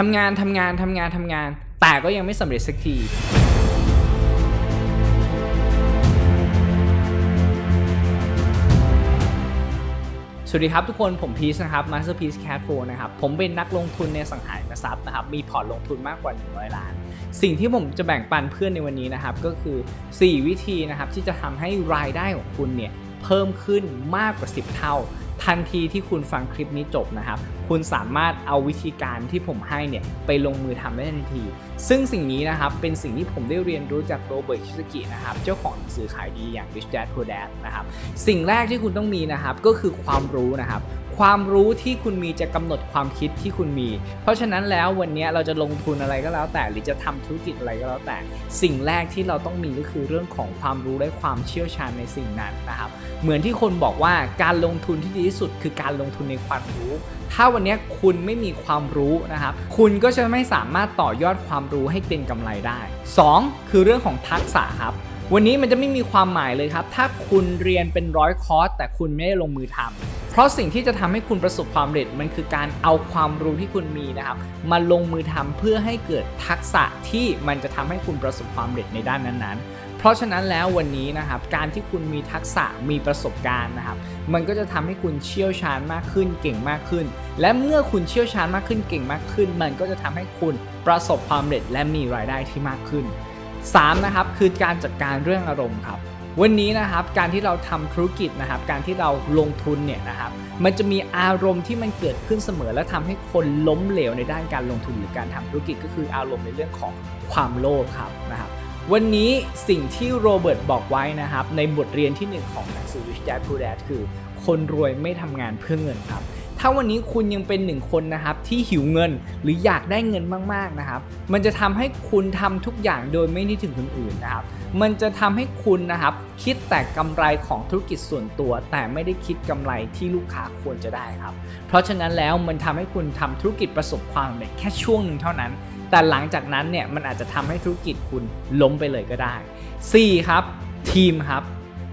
ทำงานทำงานทำงานทำงาน แต่ก็ยังไม่สำเร็จสักทีสวัสดีครับทุกคนผมพีชนะครับ Masterpiece Cat 4นะครับ ผมเป็นนักลงทุนในสังหาริมทรัพย์นะครับ มีพอร์ตลงทุนมากกว่า 100 ล้าน สิ่งที่ผมจะแบ่งปันเพื่อนในวันนี้นะครับ ก็คือ 4 วิธีนะครับ ที่จะทำให้รายได้ของคุณเนี่ย เพิ่มขึ้นมากกว่า 10 เท่า ทันทีที่คุณฟังคลิปนี้จบนะครับ คุณสามารถเอาวิธีการที่ผมให้เนี่ยไปลงมือทำได้ทันที ซึ่งสิ่งนี้นะครับเป็นสิ่งที่ผมได้เรียนรู้จากโรเบิร์ตชิสกินะครับ เจ้าของหนังสือขายดีอย่าง Rich Dad Poor Dad นะครับ สิ่งแรกที่คุณต้องมีนะครับก็คือความรู้นะครับ ความรู้ที่คุณมีจะกำหนดความคิดที่คุณมี เพราะฉะนั้นแล้ววันนี้เราจะลงทุนอะไรก็แล้วแต่ หรือจะทำธุรกิจอะไรก็แล้วแต่ สิ่งแรกที่เราต้องมีก็คือเรื่องของความรู้และความเชี่ยวชาญในสิ่งนั้นนะครับ เหมือนที่คนบอกว่าการลงทุนที่ดีที่สุด คือการลงทุนในความรู้ ถ้าวันนี้คุณไม่มีความรู้นะครับ คุณก็จะไม่สามารถต่อยอดความรู้ให้เป็นกำไรได้ 2. คือเรื่องของทักษะครับวันนี้มันจะไม่มีความหมายเลยครับ ถ้าคุณเรียนเป็นร้อยคอร์สแต่คุณไม่ได้ลงมือทำ เพราะสิ่งที่จะทำให้คุณประสบความสำเร็จมันคือการเอาความรู้ที่คุณมีนะครับมาลงมือทำเพื่อให้เกิดทักษะที่มันจะทำให้คุณประสบความสำเร็จในด้านนั้นๆ เพราะฉะนั้นแล้ววันนี้นะครับการที่คุณมีทักษะมีประสบการณ์นะครับมันก็จะทำให้คุณเชี่ยวชาญมากขึ้นเก่งมากขึ้น และเมื่อคุณเชี่ยวชาญมากขึ้นเก่งมากขึ้น มันก็จะทำให้คุณประสบความสำเร็จและมีรายได้ที่มากขึ้น 3. นะครับคือการจัดการเรื่องอารมณ์ครับ วันนี้นะครับการที่เราทำธุรกิจนะครับการที่เราลงทุนเนี่ยนะครับมันจะมีอารมณ์ที่มันเกิดขึ้นเสมอ และทำให้คนล้มเหลวในด้านการลงทุนหรือการทำธุรกิจก็คืออารมณ์ในเรื่องของความโลภครับนะครับวันนี้สิ่งที่โรเบิร์ตบอกไว้นะครับในบทเรียนที่หนึ่งของหนังสือ Rich Dad Poor Dad คือ คนรวยไม่ทำงานเพื่อเงินครับ ถ้าวันนี้คุณยังเป็นหนึ่งคนนะครับที่หิวเงินหรืออยากได้เงินมากๆนะครับ มันจะทำให้คุณทำทุกอย่างโดยไม่นึกถึงคนอื่นนะครับ มันจะทำให้คุณนะครับคิดแต่กำไรของธุรกิจส่วนตัว แต่ไม่ได้คิดกำไรที่ลูกค้าควรจะได้ครับ เพราะฉะนั้นแล้วมันทำให้คุณทำธุรกิจประสบความสำเร็จแค่ช่วงหนึ่งเท่านั้น แต่หลังจากนั้นเนี่ยมันอาจจะทำให้ธุรกิจคุณล้มไปเลยก็ได้ 4. ครับ ทีมครับ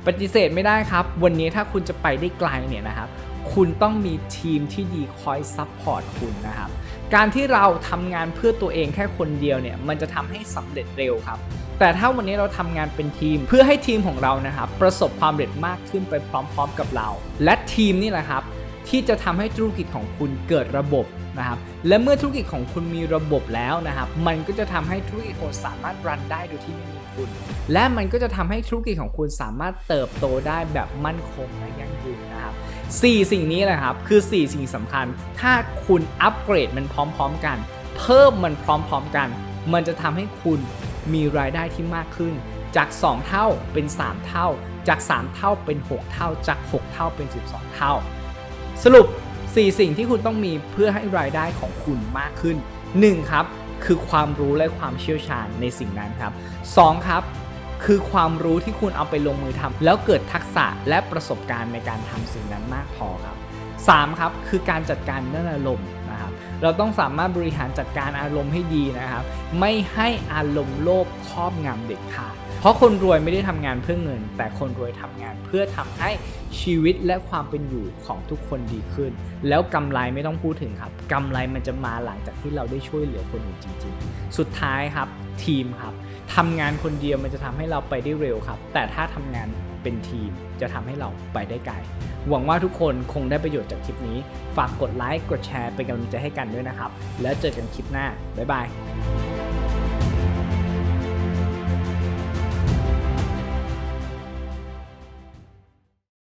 ปฏิเสธไม่ได้ครับ วันนี้ถ้าคุณจะไปได้ไกลเนี่ยนะครับ คุณต้องมีทีมที่ดีคอยซัพพอร์ตคุณนะครับ การที่เราทำงานเพื่อตัวเองแค่คนเดียวเนี่ย มันจะทำให้สำเร็จเร็วครับ แต่ถ้าวันนี้เราทำงานเป็นทีมเพื่อให้ทีมของเรานะครับ ประสบความสำเร็จมากขึ้นไปพร้อม ๆ กับเรา และทีมนี่แหละครับ ที่จะทำให้ธุรกิจของคุณเกิดระบบนะครับ และเมื่อธุรกิจของคุณมีระบบแล้วนะครับ มันก็จะทำให้ธุรกิจของคุณสามารถรันได้โดยที่ไม่มีคุณ และมันก็จะทำให้ธุรกิจของคุณสามารถเติบโตได้แบบมั่นคงและยั่งยืน 4 สิ่งนี้แหละครับ คือ 4 สิ่งสำคัญ ถ้าคุณอัปเกรดมันพร้อมๆกัน เพิ่มมันพร้อมๆกัน มันจะทำให้คุณมีรายได้ที่มากขึ้น จาก 2 เท่าเป็น 3 เท่า จาก 3 เท่าเป็น 6 เท่า จาก 6 เท่าเป็น 12 เท่า สรุป 4 สิ่งที่คุณต้องมีเพื่อให้รายได้ของคุณมากขึ้น 1. ครับคือความรู้และความเชี่ยวชาญในสิ่งนั้นครับ 2. ครับ คือความรู้ที่คุณเอาไปลงมือทำแล้วเกิดทักษะและประสบการณ์ในการทำสิ่งนั้นมากพอครับ 3. ครับคือการจัดการเรื่องอารมณ์นะครับเราต้องสามารถบริหารจัดการอารมณ์ให้ดีนะครับ ไม่ให้อารมณ์โลภครอบงำเด็ดขาด เพราะคนรวยไม่ได้ทำงานเพื่อเงิน แต่คนรวยทำงานเพื่อทำให้ชีวิตและความเป็นอยู่ของทุกคนดีขึ้น แล้วกำไรไม่ต้องพูดถึงครับกำไรมันจะมาหลังจากที่เราได้ช่วยเหลือคนอื่นจริง ๆ สุดท้ายครับทีมครับทำงานคนเดียวมันจะทำให้เราไปได้เร็วครับ แต่ถ้าทำงานเป็นทีมจะทำให้เราไปได้ไกลหวังว่าทุกคนคงได้ประโยชน์จากคลิปนี้ ฝากกดไลค์กดแชร์เป็นกำลังใจให้กันด้วยนะครับ แล้วเจอกันคลิปหน้า บ๊ายบาย